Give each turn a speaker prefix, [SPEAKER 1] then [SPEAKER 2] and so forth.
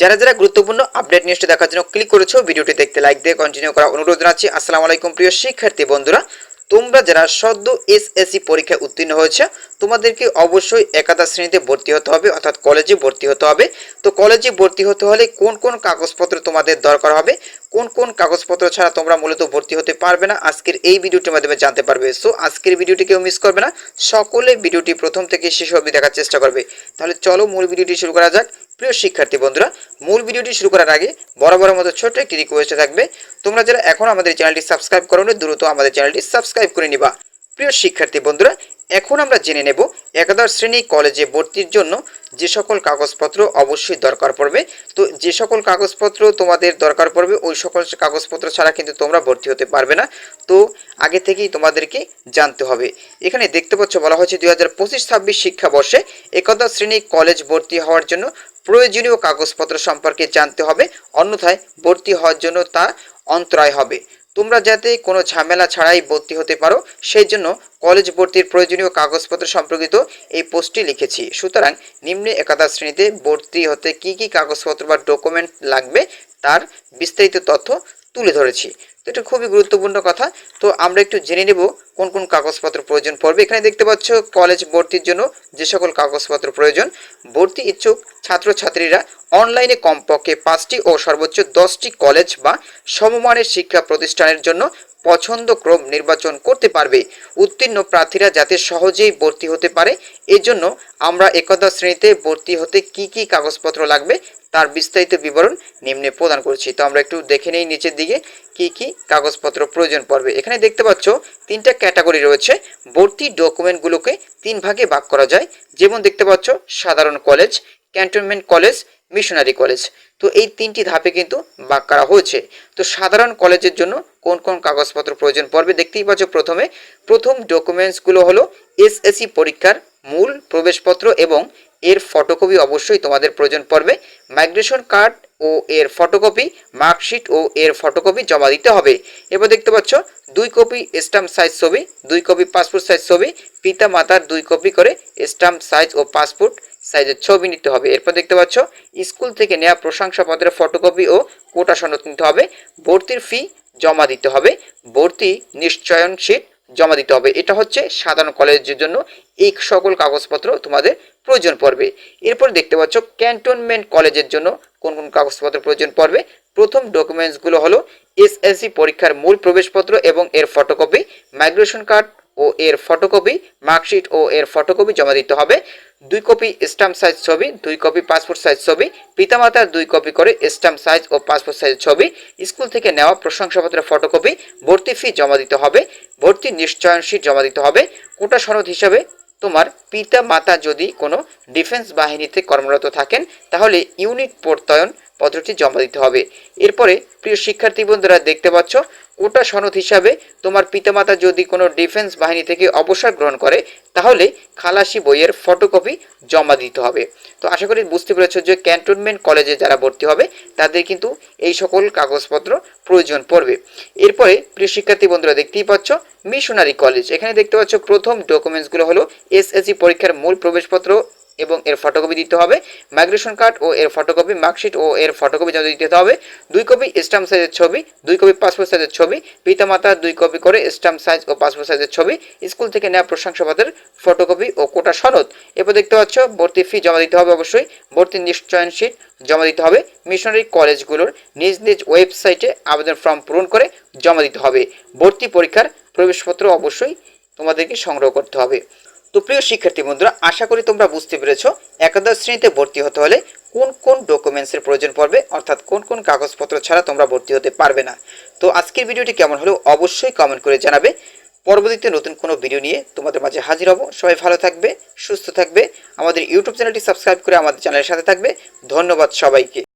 [SPEAKER 1] যারা যারা গুরুত্বপূর্ণ আপডেট নিউজটি দেখার জন্য ক্লিক করেছ, ভিডিওটি দেখতে লাইক দিয়ে কন্টিনিউ করা অনুরোধ জানাচ্ছি। আসসালামু আলাইকুম প্রিয় শিক্ষার্থী বন্ধুরা। তোমরা যারা সদ্য এসএসসি পরীক্ষায় উত্তীর্ণ হয়েছে, তোমাদেরকে অবশ্যই একাদশ শ্রেণীতে ভর্তি হতে হবে, অর্থাৎ কলেজে ভর্তি হতে হবে। তো কলেজে ভর্তি হতে হলে কোন কোন কাগজপত্র তোমাদের দরকার হবে? কোন কোন কাগজপত্র ছাড়া তোমরা মূলত ভর্তি হতে পারবে না? আজকের এই ভিডিওটির মাধ্যমে জানতে পারবে। সো আজকের ভিডিওটি কেউ মিস করবে না। সকলে ভিডিওটি প্রথম থেকে শেষ অবধি দেখার চেষ্টা করবে। তাহলে চলো মূল ভিডিওটি শুরু করা যাক। প্রিয় শিক্ষার্থী বন্ধুরা, মূল ভিডিওটি শুরু করার আগে বরাবরের মতো ছোট্ট একটি রিকোয়েস্ট থাকবে। তোমরা যারা এখন আমাদের চ্যানেলটি সাবস্ক্রাইব করো দ্রুত আমাদের চ্যানেলটি সাবস্ক্রাইব করে নিবা। প্রিয় শিক্ষার্থী বন্ধুরা, এখন আমরা জেনে নেব একাদশ শ্রেণি কলেজে ভর্তির জন্য যে সকল কাগজপত্র অবশ্যই দরকার পড়বে। তো যে সকল কাগজপত্র তোমাদের দরকার পড়বে, ওই সকল কাগজপত্র ছাড়া কিন্তু তোমরা ভর্তি হতে পারবে না। তো আগে থেকেই তোমাদেরকে জানতে হবে। এখানে দেখতে পাচ্ছ বলা হয়েছে দুই হাজার পঁচিশ ছাব্বিশ শিক্ষাবর্ষে একাদশ শ্রেণি কলেজ ভর্তি হওয়ার জন্য প্রয়োজনীয় কাগজপত্র সম্পর্কে জানতে হবে, অন্যথায় ভর্তি হওয়ার জন্য তা অন্তরায় হবে। তোমরা যাতে কোনো ঝামেলা ছাড়াই ভর্তি হতে পারো, সেই জন্য কলেজ ভর্তির প্রয়োজনীয় কাগজপত্র সম্পর্কিত এই পোস্টটি লিখেছি। সুতরাং নিম্নে একাদশ শ্রেণীতে ভর্তি হতে কি কি কাগজপত্র বা ডকুমেন্ট লাগবে, তার বিস্তারিত তথ্য তুলে ধরেছি। তো এটা খুবই গুরুত্বপূর্ণ কথা। তো আমরা একটু জেনে নেব কোন কোন কাগজপত্র প্রয়োজন পড়বে। এখানে দেখতে পাচ্ছ, কলেজ ভর্তির জন্য যে সকল কাগজপত্র প্রয়োজন, ভর্তি ইচ্ছুক ছাত্রছাত্রীরা অনলাইনে কমপক্ষে পাঁচটি ও সর্বোচ্চ দশটি কলেজ বা সমমানের শিক্ষা প্রতিষ্ঠানের জন্য পছন্দ ক্রম নির্বাচন করতে পারবে। উত্তীর্ণ প্রার্থীরা যাতে সহজেই ভর্তি হতে পারে, এজন্য আমরা একদা শ্রেণীতে ভর্তি হতে কি কি কাগজপত্র লাগবে তার বিস্তারিত বিবরণ নিম্নে প্রদান করছি। তো আমরা একটু দেখে নেই নিচের দিকে কি কি কাগজপত্র প্রয়োজন পড়বে। এখানে দেখতে পাচ্ছ তিনটা ক্যাটাগরি রয়েছে। ভর্তি ডকুমেন্টগুলোকে তিন ভাগে ভাগ করা যায়। যেমন দেখতে পাচ্ছ সাধারণ college, cantonment college missionary college. তো এই তিনটি ধাপে কিন্তু বাক করা হয়েছে। তো সাধারণ কলেজের জন্য কোন কোন কাগজপত্র প্রয়োজন পড়বে দেখতেই পাচ্ছ প্রথমে প্রথম ডকুমেন্টসগুলো হলো এসএসসি পরীক্ষার মূল প্রবেশপত্র এবং এর ফটোকপি অবশ্যই তোমাদের প্রয়োজন পড়বে। মাইগ্রেশন কার্ড ও এর ফটোকপি মার্কশিট ও এর ফটোকপি জমা দিতে হবে। এবার দেখতে পাচ্ছ, দুই কপি স্টাম্প সাইজ ছবি, দুই কপি পাসপোর্ট সাইজ ছবি পিতা মাতার দুই কপি করে স্টাম্প সাইজ ও পাসপোর্ট সাইজের ছবি নিতে হবে। এরপর দেখতে পাচ্ছ স্কুল থেকে নেওয়া প্রশংসাপত্রের ফটোকপি ও কোটা সনদ নিতে হবে। ভর্তির ফি জমা দিতে হবে। ভর্তি নিশ্চয়ন শীট জমা দিতে হবে। এটা হচ্ছে সাধারণ কলেজের জন্য এই সকল কাগজপত্র তোমাদের প্রয়োজন পড়বে। এরপর দেখতে পাচ্ছ ক্যান্টনমেন্ট কলেজের জন্য কোন কোন কাগজপত্র প্রয়োজন পড়বে। প্রথম ডকুমেন্টসগুলো হলো এসএসসি পরীক্ষার মূল প্রবেশপত্র এবং এর ফটোকপি মাইগ্রেশন কার্ড ও এর ফটোকপি মার্কশিট ও এর ফটোকপি জমা দিতে হবে। দুই কপি স্টাম্প সাইজ ছবি, দুই কপি পাসপোর্ট সাইজ ছবি, পিতামাতার দুই কপি করে স্টাম্প সাইজ ও পাসপোর্ট সাইজ ছবি, স্কুল থেকে নেওয়া প্রশংসাপত্রের ফটোকপি ভর্তি ফি জমা দিতে হবে, ভর্তি নিশ্চয়ন শীট জমা দিতে হবে। কোটা সনদ হিসাবে তোমার পিতা মাতা যদি কোনো ডিফেন্স বাহিনীতে কর্মরত থাকেন, তাহলে ইউনিট প্রত্যয়ন পত্রটি জমা দিতে হবে। এরপরে প্রিয় শিক্ষার্থী বন্ধুরা দেখতে পাচ্ছ কোটা সনদ হিসাবে তোমার পিতামাতা যদি কোনো ডিফেন্স বাহিনী থেকে অবসর গ্রহণ করে, তাহলে খালাসি বইয়ের ফটোকপি জমা দিতে হবে। তো আশা করি বুঝতে পেরেছ যে ক্যান্টনমেন্ট কলেজে যারা ভর্তি হবে, তাদের কিন্তু এই সকল কাগজপত্র প্রয়োজন পড়বে। এরপরে প্রিয় শিক্ষার্থী বন্ধুরা দেখতেই পাচ্ছ, মিশনারি কলেজ। এখানে দেখতে পাচ্ছ প্রথম ডকুমেন্টসগুলো হলো এসএসসি পরীক্ষার মূল প্রবেশপত্র এবং এর ফটোকপি দিতে হবে মাইগ্রেশন কার্ড ও এর ফটোকপি মার্কশিট ও এর ফটোকপি জমা দিতে হবে। দুই কপি স্ট্যাম্প সাইজের ছবি, দুই কপি পাসপোর্ট সাইজের ছবি, পিতামাতা দুই কপি করে স্টাম্প সাইজ ও পাসপোর্ট সাইজের ছবি স্কুল থেকে নেওয়া প্রশংসাপত্রের ফটোকপি ও কোটা সনদ। এরপর দেখতে পাচ্ছ, ভর্তি ফি জমা দিতে হবে অবশ্যই, ভর্তি নিশ্চয়ন শীট জমা দিতে হবে মিশনারি কলেজগুলোর নিজ নিজ ওয়েবসাইটে আবেদন ফর্ম পূরণ করে জমা দিতে হবে। ভর্তি পরীক্ষার প্রবেশপত্র অবশ্যই তোমাদেরকে সংগ্রহ করতে হবে। তো প্রিয় শিক্ষার্থী বন্ধুরা, আশা করি তোমরা বুঝতে পেরেছ, একাদশ শ্রেণীতে ভর্তি হতে হলে কোন কোন ডকুমেন্টসের প্রয়োজন পড়বে, অর্থাৎ কোন কোন কাগজপত্র ছাড়া তোমরা ভর্তি হতে পারবে না। তো আজকের ভিডিওটি কেমন হলো অবশ্যই কমেন্ট করে জানাবে। পরবর্তীতে নতুন কোনো ভিডিও নিয়ে তোমাদের মাঝে হাজির হব। সবাই ভালো থাকবে, সুস্থ থাকবে। আমাদের ইউটিউব চ্যানেলটি সাবস্ক্রাইব করে আমাদের চ্যানেলের সাথে থাকবে। ধন্যবাদ সবাইকে।